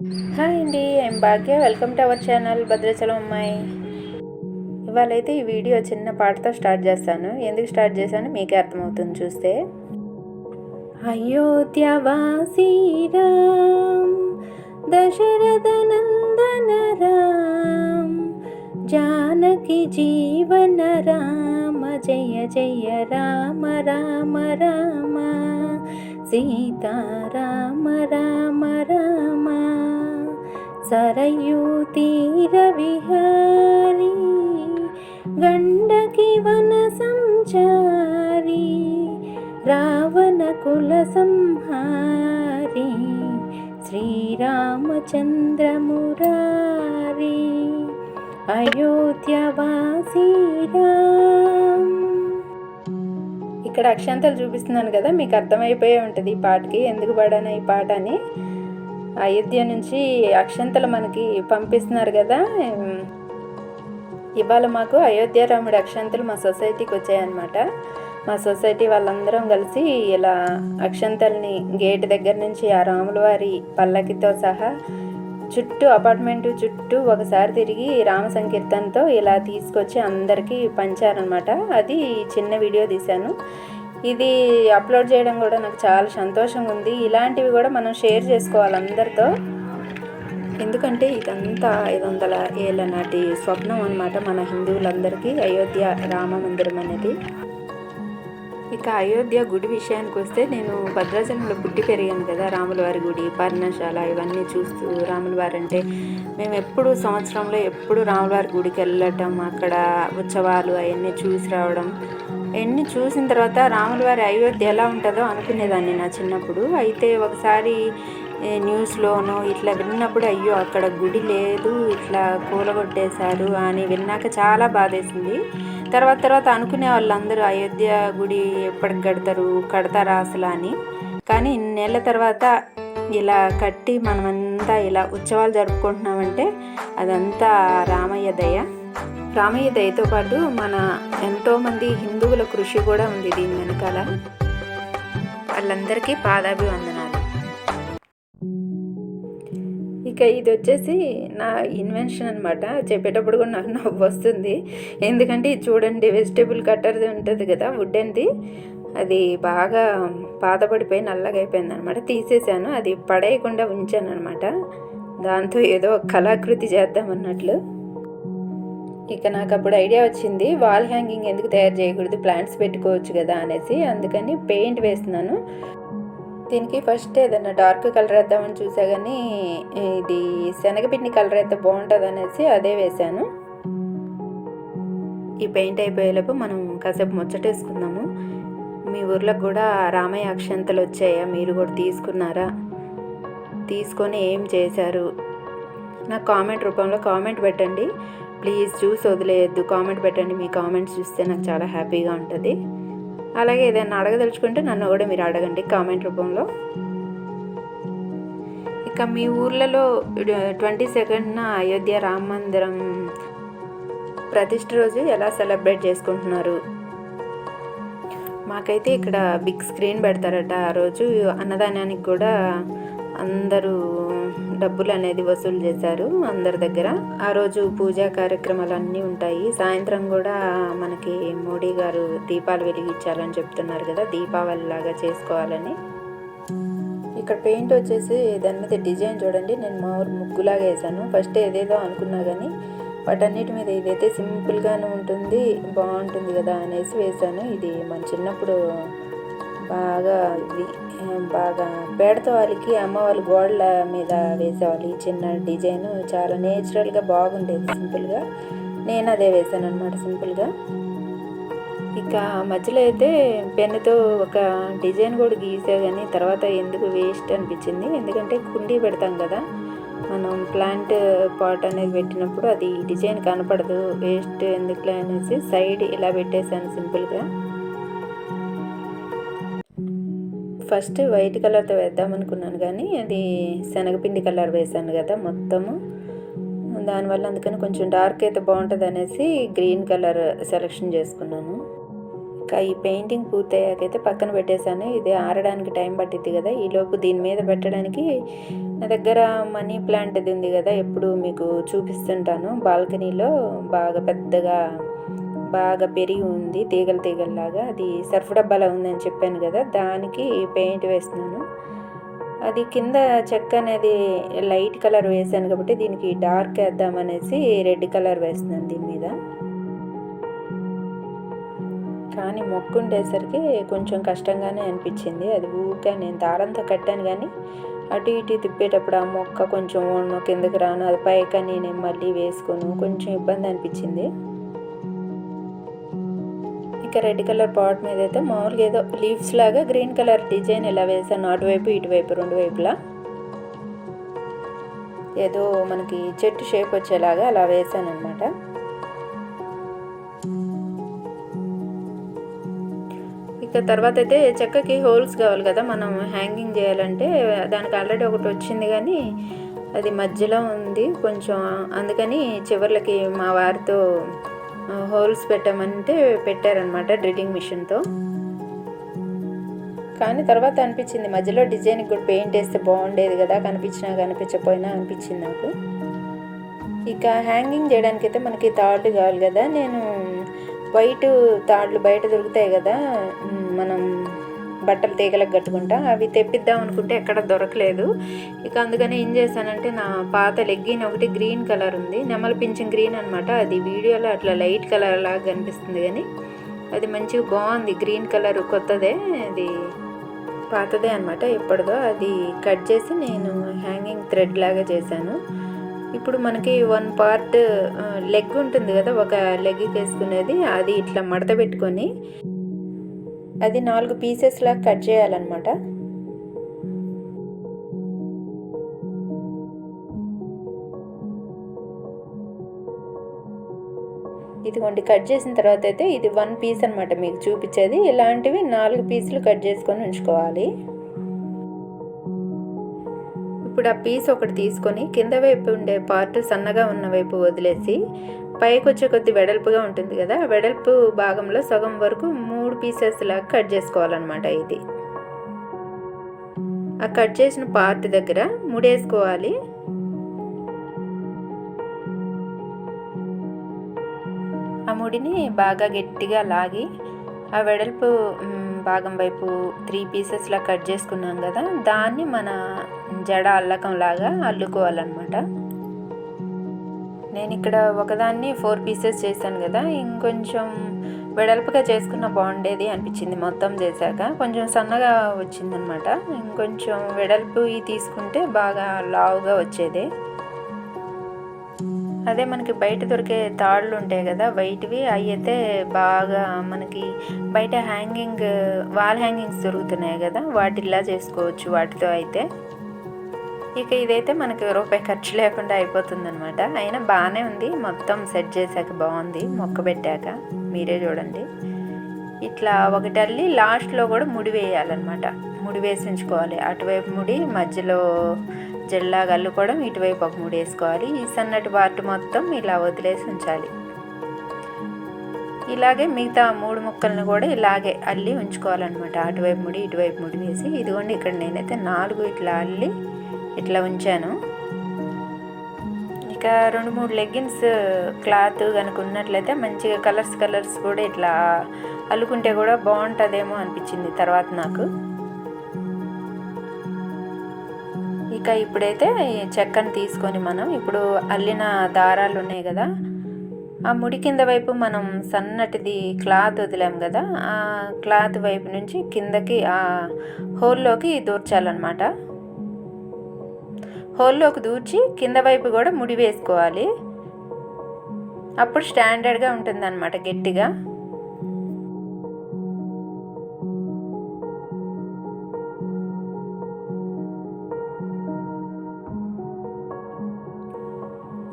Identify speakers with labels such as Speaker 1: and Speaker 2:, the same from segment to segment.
Speaker 1: Hi అండి I'm Bhagya. Welcome to our channel Bhadrachalam అమ్మాయి. ఇవాళైతే ఈ వీడియో చిన్న పాటతో స్టార్ట్ చేస్తాను. ఎందుకు స్టార్ట్ చేశాను మీకే అర్థమవుతుంది చూస్తే. అయోధ్యవాసీ రామ్ దశరథ నందన రామ్ జానకి జీవన రామ జయ జయ రామ రామ రామ సీతారామ రామ రామ. సరయూ తీర విహారీ గండకి వన సంచారి రావణ కుల సంహారి శ్రీరామచంద్రమురారి అయోధ్యవాసీ రామ్. ఇక్కడ అక్షంతలు చూపిస్తున్నాను కదా మీకు అర్థమైపోయే ఉంటుంది ఈ పాటకి ఎందుకు పాడాను ఈ పాట అని. అయోధ్య నుంచి అక్షంతలు మనకి పంపిస్తున్నారు కదా ఇవాళ మాకు అయోధ్య రాముడి అక్షంతలు మా సొసైటీకి వచ్చాయన్నమాట. మా సొసైటీ వాళ్ళందరం కలిసి ఇలా అక్షంతల్ని గేట్ దగ్గర నుంచి ఆ రాముల వారి పల్లకితో సహా చుట్టూ అపార్ట్మెంట్ చుట్టూ ఒకసారి తిరిగి రామ సంకీర్తనతో ఇలా తీసుకొచ్చి అందరికీ పంచారనమాట అది చిన్న వీడియో తీశాను. ఇది అప్లోడ్ చేయడం కూడా నాకు చాలా సంతోషంగా ఉంది. ఇలాంటివి కూడా మనం షేర్ చేసుకోవాలి అందరితో. ఎందుకంటే ఇదంతా ఐదు వందల ఏళ్ళ నాటి స్వప్నం అనమాట మన హిందువులందరికీ. అయోధ్య రామ మందిరం అనేది. ఇక అయోధ్య గుడి విషయానికి వస్తే నేను భద్రాచలంలో పుట్టి పెరిగాను కదా. రాముల వారి గుడి పర్ణశాల ఇవన్నీ చూస్తూ రాముల వారు అంటే మేము ఎప్పుడు సంవత్సరంలో ఎప్పుడు రాముల వారి గుడికి వెళ్ళటం అక్కడ ఉత్సవాలు అవన్నీ చూసి రావడం ఎన్ని చూసిన తర్వాత రాముల వారి అయోధ్య ఎలా ఉంటుందో అనుకునేదాన్ని నా చిన్నప్పుడు. అయితే ఒకసారి న్యూస్లోనో ఇట్లా విన్నప్పుడు అయ్యో అక్కడ గుడి లేదు ఇట్లా కూలగొట్టేశారు అని విన్నాక చాలా బాధేసింది. తర్వాత తర్వాత అనుకునే వాళ్ళందరూ అయోధ్య గుడి ఎప్పటికి కడతారు కడతారా అసలు అని. కానీ నెల తర్వాత ఇలా కట్టి మనమంతా ఇలా ఉత్సవాలు జరుపుకుంటున్నామంటే అదంతా రామయ్య దయ. రామయ్య దయతో పాటు మన ఎంతోమంది హిందువుల కృషి కూడా ఉంది దీని వెనకాల. వాళ్ళందరికీ పాదాభివందనాలు. ఇక ఇది వచ్చేసి నా ఇన్వెన్షన్ అనమాట చెప్పేటప్పుడు కూడా నాకు నవ్వు వస్తుంది. ఎందుకంటే ఇది చూడండి వెజిటేబుల్ కట్టర్ది ఉంటుంది కదా వుడ్డెన్ది అది. బాగా పాతపడిపోయి నల్లగా అయిపోయింది అనమాట తీసేసాను అది పడేయకుండా ఉంచాను అనమాట దాంతో ఏదో కళాకృతి చేద్దాం అన్నట్లు ఇక నాకు అప్పుడు ఐడియా వచ్చింది వాల్ హ్యాంగింగ్ ఎందుకు తయారు చేయకూడదు ప్లాంట్స్ పెట్టుకోవచ్చు కదా అనేసి అందుకని పెయింట్ వేస్తున్నాను. దీనికి ఫస్ట్ ఏదైనా డార్క్ కలర్ వేద్దామని చూసా కానీ ఇది శనగపిండి కలర్ అయితే బాగుంటుంది అనేసి అదే వేశాను. ఈ పెయింట్ అయిపోయేలోపు మనం కాసేపు ముచ్చటేసుకుందాము. మీ ఊర్లో కూడా రామయ్య అక్షంతలు వచ్చాయా? మీరు కూడా తీసుకున్నారా? తీసుకొని ఏం చేశారు? నాకు కామెంట్ రూపంలో కామెంట్ పెట్టండి. ప్లీజ్ చూసి వదిలేయద్దు. కామెంట్ పెట్టండి. మీ కామెంట్స్ చూస్తే నాకు చాలా హ్యాపీగా ఉంటుంది. అలాగే ఏదైనా అడగదలుచుకుంటే నన్ను కూడా మీరు అడగండి కామెంట్ రూపంలో. ఇక మీ ఊర్లలో ట్వంటీ సెకండ్న అయోధ్య రామ మందిరం ప్రతిష్ఠ రోజు ఎలా సెలబ్రేట్ చేసుకుంటున్నారు? మాకైతే ఇక్కడ బిగ్ స్క్రీన్ పెడతారట. ఆ రోజు అన్నదానానికి కూడా అందరూ డబ్బులు అనేది వసూలు చేశారు అందరి దగ్గర. ఆ రోజు పూజా కార్యక్రమాలు అన్నీ ఉంటాయి. సాయంత్రం కూడా మనకి మోడీ గారు దీపాలు వెలిగించాలని చెప్తున్నారు కదా దీపావళి లాగా చేసుకోవాలని. ఇక్కడ పెయింట్ వచ్చేసి దాని మీద డిజైన్ చూడండి నేను మా ఊరు ముగ్గులాగా వేసాను ఫస్ట్ ఏదేదో అనుకున్నా కానీ వాటన్నిటి మీద ఇదైతే సింపుల్గానే ఉంటుంది బాగుంటుంది కదా అనేసి వేశాను. ఇది మన చిన్నప్పుడు బాగా ఇది బాగా పేడతో వాళ్ళకి అమ్మ వాళ్ళ గోడల మీద వేసేవాళ్ళు. ఈ చిన్న డిజైన్ చాలా నేచురల్గా బాగుండేది సింపుల్గా నేను అదే వేసాను అనమాట సింపుల్గా ఇక మధ్యలో అయితే పెన్నుతో ఒక డిజైన్ కూడా గీసే కానీ తర్వాత ఎందుకు వేస్ట్ అనిపించింది. ఎందుకంటే కుండీ పెడతాం కదా మనం ప్లాంట్ పాట్ అనేది పెట్టినప్పుడు అది డిజైన్ కనపడదు వేస్ట్ ఎందుకులే అనేసి సైడ్ ఇలా పెట్టేశాను సింపుల్గా. ఫస్ట్ వైట్ కలర్తో వేద్దాం అనుకున్నాను కానీ అది శనగపిండి కలర్ వేసాను కదా మొత్తము. దానివల్ల అందుకని కొంచెం డార్క్ అయితే బాగుంటుంది అనేసి గ్రీన్ కలర్ సెలెక్షన్ చేసుకున్నాను. ఇంకా ఈ పెయింటింగ్ పూర్తయ్యాకైతే పక్కన పెట్టేశాను. ఇది ఆరడానికి టైం పట్టిద్ది కదా. ఈలోపు దీని మీద పెట్టడానికి నా దగ్గర మనీ ప్లాంట్ ఇది ఉంది కదా. ఎప్పుడు మీకు చూపిస్తుంటాను. బాల్కనీలో బాగా పెద్దగా బాగా పెరిగి ఉంది తీగలు తీగల్లాగా. అది సర్ఫ్ డబ్బాలో ఉందని చెప్పాను కదా దానికి పెయింట్ వేస్తున్నాను. అది కింద చెక్క అనేది లైట్ కలర్ వేసాను కాబట్టి దీనికి డార్క్ వేద్దామనేసి రెడ్ కలర్ వేస్తున్నాను దీని మీద. కానీ మొక్కు ఉండేసరికి కొంచెం కష్టంగానే అనిపించింది. అది ఊరికే నేను దారంతో కట్టాను కానీ అటు ఇటు తిప్పేటప్పుడు ఆ మొక్క కొంచెం ఓను కిందకి రాను అది పైకని నేను మళ్ళీ వేసుకోను కొంచెం ఇబ్బంది అనిపించింది. ఇంకా రెడ్ కలర్ పాట్ మీద అయితే మామూలుగా ఏదో లీవ్స్ లాగా గ్రీన్ కలర్ డిజైన్ ఇలా వేసాను అటువైపు ఇటువైపు రెండు వైపులా. ఏదో మనకి చెట్టు షేప్ వచ్చేలాగా అలా వేసాను అనమాట ఇక తర్వాత అయితే చెక్కకి హోల్స్ కావాలి కదా మనం హ్యాంగింగ్ చేయాలంటే దానికి ఆల్రెడీ ఒకటి వచ్చింది కానీ అది మధ్యలో ఉంది కొంచెం. అందుకని చివర్లకి మా వారితో హోల్స్ పెట్టమంటే పెట్టారనమాట డ్రిల్లింగ్ మిషన్తో. కానీ తర్వాత అనిపించింది మధ్యలో డిజైన్కి కూడా పెయింట్ వేస్తే బాగుండేది కదా కనిపించినా కనిపించకపోయినా అనిపించింది నాకు. ఇక హ్యాంగింగ్ చేయడానికైతే మనకి తాళ్ళు కావాలి కదా నేను వైట్ తాళ్ళు బయట దొరుకుతాయి కదా మనం బట్టలు తీగలకు కట్టుకుంటా. అవి తెప్పిద్దాం అనుకుంటే ఎక్కడ దొరకలేదు. ఇక అందుకని ఏం చేశానంటే నా పాత లెగ్గిన్ ఒకటి గ్రీన్ కలర్ ఉంది. నెమల పింఛన్ గ్రీన్ అనమాట అది వీడియోలో అట్లా లైట్ కలర్ లాగా కనిపిస్తుంది కానీ అది మంచిగా బాగుంది. గ్రీన్ కలర్ కొత్తదే. అది పాతదే అనమాట ఎప్పటిదో అది కట్ చేసి నేను హ్యాంగింగ్ థ్రెడ్ లాగా చేశాను. ఇప్పుడు మనకి వన్ పార్ట్ లెగ్ ఉంటుంది కదా ఒక లెగ్ వేసుకునేది అది ఇట్లా మడత పెట్టుకొని అది నాలుగు పీసెస్ కట్ చేయాలన్నమాట. ఇదిగోండి కట్ చేసిన తర్వాత అయితే ఇది వన్ పీస్ అనమాట మీకు చూపించేది. ఇలాంటివి నాలుగు పీసులు కట్ చేసుకొని ఉంచుకోవాలి. ఇప్పుడు ఆ పీస్ ఒకటి తీసుకొని కింద వైపు ఉండే పార్ట్ సన్నగా ఉన్న వైపు వదిలేసి పైకి వచ్చే కొద్ది వెడల్పుగా ఉంటుంది కదా వెడల్పు భాగంలో సగం వరకు మూడు పీసెస్ లాగా కట్ చేసుకోవాలన్నమాట ఇది. ఆ కట్ చేసిన పార్ట్ దగ్గర ముడేసుకోవాలి. ఆ ముడిని బాగా గట్టిగా లాగి ఆ వెడల్పు భాగం వైపు త్రీ పీసెస్లా కట్ చేసుకున్నాం కదా దాన్ని మన జడ అల్లకం లాగా అల్లుకోవాలన్నమాట. నేను ఇక్కడ ఒకదాన్ని ఫోర్ పీసెస్ చేశాను కదా ఇంకొంచెం వెడల్పుగా చేసుకున్న బాగుండేది అనిపించింది మొత్తం చేశాక. కొంచెం సన్నగా వచ్చిందనమాట. ఇంకొంచెం వెడల్పు తీసుకుంటే బాగా లావుగా వచ్చేది. అదే మనకి బయట దొరికే తాళ్ళు ఉంటాయి కదా వైట్వి. అవి అయితే బాగా మనకి బయట హ్యాంగింగ్ వాల్ హ్యాంగింగ్స్ దొరుకుతున్నాయి కదా వాటిలా చేసుకోవచ్చు వాటితో అయితే. ఇక ఇదైతే మనకి రూపాయి ఖర్చు లేకుండా అయిపోతుంది అయినా బాగానే ఉంది. మొత్తం సెట్ చేశాక బాగుంది. మొక్క పెట్టాక మీరే చూడండి. ఇట్లా ఒకటి అల్లి లాస్ట్లో కూడా ముడి వేయాలన్నమాట. ముడి వేసి ఉంచుకోవాలి అటువైపు ముడి మధ్యలో జెల్లాగా అల్లుకోవడం ఇటువైపు ఒక ముడి వేసుకోవాలి. ఈ సన్నటి పార్ట్ మొత్తం ఇలా వదిలేసి ఉంచాలి. ఇలాగే మిగతా మూడు ముక్కలను కూడా ఇలాగే అల్లి ఉంచుకోవాలన్నమాట. అటువైపు ముడి ఇటువైపు ముడి వేసి. ఇదిగోండి ఇక్కడ నేనైతే నాలుగు ఇట్లా అల్లి ఇట్లా ఉంచాను. ఇక రెండు మూడు లెగ్గిన్స్ క్లాత్ కనుక ఉన్నట్లయితే మంచిగా కలర్స్ కలర్స్ కూడా ఇట్లా అల్లుకుంటే కూడా బాగుంటుందేమో అనిపించింది తర్వాత నాకు. ఇక ఇప్పుడైతే చెక్కను తీసుకొని మనం ఇప్పుడు అల్లిన దారాలు ఉన్నాయి కదా ఆ ముడి కింద వైపు మనం సన్నటిది క్లాత్ వదిలాం కదా ఆ క్లాత్ వైపు నుంచి కిందకి ఆ హోల్లోకి దూర్చాలన్నమాట. హోల్లోకి దూర్చి కింద వైపు కూడా ముడి వేసుకోవాలి. అప్పుడు స్టాండర్డ్గా ఉంటుందన్నమాట గట్టిగా.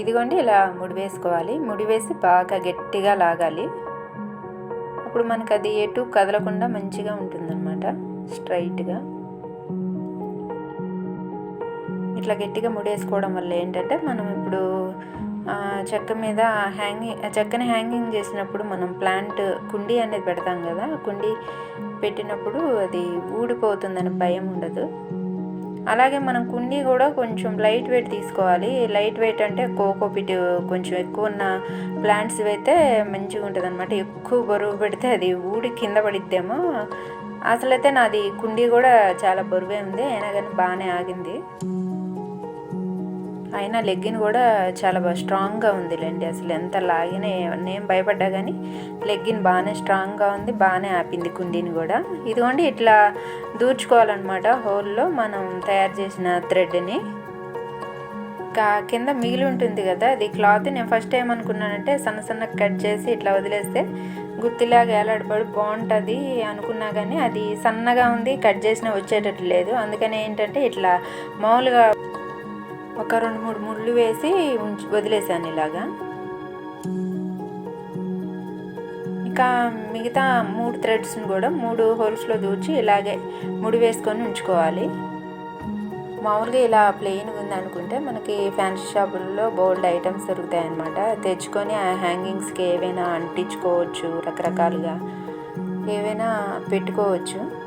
Speaker 1: ఇదిగోండి ఇలా ముడి వేసుకోవాలి. ముడి వేసి బాగా గట్టిగా లాగాలి. అప్పుడు మనకు అది ఎటు కదలకుండా మంచిగా ఉంటుందన్నమాట. స్ట్రైట్గా. ఇట్లా గట్టిగా ముడేసుకోవడం వల్ల ఏంటంటే మనం ఇప్పుడు చెక్క మీద హ్యాంగింగ్ చెక్కని హ్యాంగింగ్ చేసినప్పుడు మనం ప్లాంట్ కుండీ అనేది పెడతాం కదా కుండీ పెట్టినప్పుడు అది ఊడిపోతుందని భయం ఉండదు. అలాగే మనం కుండీ కూడా కొంచెం లైట్ వెయిట్ తీసుకోవాలి. లైట్ వెయిట్ అంటే కోకోపిట్ కొంచెం ఎక్కువ ఉన్న ప్లాంట్స్ అయితే మంచిగా ఉంటుంది అనమాట ఎక్కువ బరువు పెడితే అది ఊడి కింద పడిద్దేమో. అసలైతే నాది కుండీ కూడా చాలా బరువే ఉంది. అయినా కానీ బాగానే ఆగింది. అయినా లెగ్గిన్ కూడా చాలా బాగా స్ట్రాంగ్గా ఉందిలేండి. అసలు ఎంత లాగినా నేను భయపడ్డా కానీ లెగ్గిన్ బాగానే స్ట్రాంగ్గా ఉంది బాగానే ఆపింది కుండీని కూడా. ఇదిగోండి ఇట్లా దూర్చుకోవాలన్నమాట హోల్లో మనం తయారు చేసిన థ్రెడ్ని. ఇంకా కింద మిగిలి ఉంటుంది కదా అది క్లాత్ నేను ఫస్ట్ ఏమనుకున్నానంటే సన్న సన్న కట్ చేసి ఇట్లా వదిలేస్తే గుత్తిలాగా ఏలాడబడి బాగుంటుంది అనుకున్నా కానీ అది సన్నగా ఉంది కట్ చేసినా వచ్చేటట్టు లేదు. అందుకని ఏంటంటే ఇట్లా మామూలుగా ఒక రెండు మూడు ముళ్ళు వేసి ఉంచి వదిలేసాను ఇలాగా. ఇంకా మిగతా మూడు థ్రెడ్స్ని కూడా మూడు హోల్స్లో దూచి ఇలాగే ముడి వేసుకొని ఉంచుకోవాలి. మామూలుగా ఇలా ప్లెయిన్ ఉంది అనుకుంటే మనకి ఫ్యాన్సీ షాపుల్లో బోల్డ్ ఐటమ్స్ దొరుకుతాయి అన్నమాట తెచ్చుకొని ఆ హ్యాంగింగ్స్కి ఏవైనా అంటించుకోవచ్చు రకరకాలుగా. ఏవైనా పెట్టుకోవచ్చు.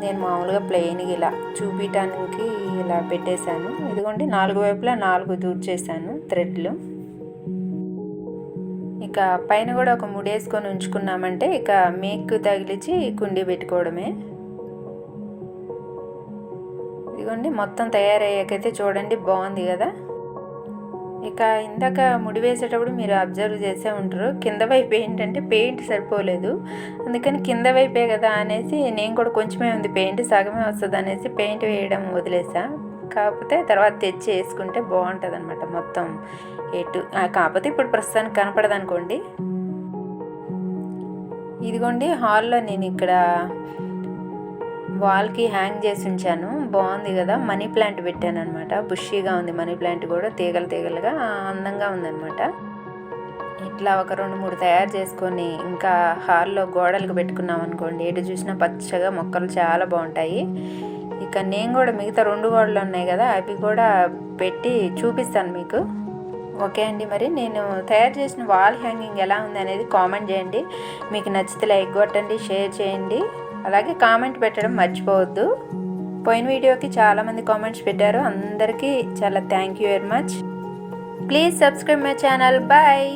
Speaker 1: నేను మామూలుగా ప్లెయిన్గా ఇలా చూపించడానికి ఇలా పెట్టేశాను. ఇదిగోండి నాలుగు వైపులా నాలుగు దూర్ చేశాను థ్రెడ్లు. ఇక పైన కూడా ఒక ముడేసుకొని ఉంచుకున్నామంటే ఇక మేక్ తగిలించి కుండీ పెట్టుకోవడమే. ఇదిగోండి మొత్తం తయారయ్యాకైతే చూడండి బాగుంది కదా. ఇక ఇందాక ముడి వేసేటప్పుడు మీరు అబ్జర్వ్ చేసే ఉంటారు. కింద వైపు ఏంటంటే పెయింట్ సరిపోలేదు. అందుకని కింద వైపే కదా అనేసి నేను కూడా కొంచెమే ఉంది. పెయింట్ సగమే వస్తుంది అనేసి పెయింట్ వేయడం వదిలేసా. కాకపోతే తర్వాత తెచ్చి వేసుకుంటే బాగుంటుంది అనమాట మొత్తం. ఎటు కాకపోతే ఇప్పుడు ప్రస్తుతానికి కనపడదు అనుకోండి ఇదిగోండి హాల్లో నేను ఇక్కడ వాల్కి హ్యాంగ్ చేసి ఉంచాను. బాగుంది కదా. మనీ ప్లాంట్ పెట్టాను అనమాట బుషీగా ఉంది మనీ ప్లాంట్ కూడా. తీగలు తీగలుగా అందంగా ఉందన్నమాట. ఇట్లా ఒక రెండు మూడు తయారు చేసుకొని ఇంకా హాల్లో గోడలకు పెట్టుకున్నాం అనుకోండి. ఎటు చూసినా పచ్చగా మొక్కలు చాలా బాగుంటాయి. ఇక నేను కూడా మిగతా రెండు గోడలు ఉన్నాయి కదా. అవి కూడా పెట్టి చూపిస్తాను మీకు. ఓకే అండి మరి. నేను తయారు చేసిన వాల్ హ్యాంగింగ్ ఎలా ఉంది అనేది కామెంట్ చేయండి. మీకు నచ్చితే లైక్ కొట్టండి షేర్ చేయండి. అలాగే కామెంట్ పెట్టడం మర్చిపోవద్దు. పోయిన వీడియోకి చాలామంది కామెంట్స్ పెట్టారు. అందరికీ చాలా thank you very much please subscribe my channel bye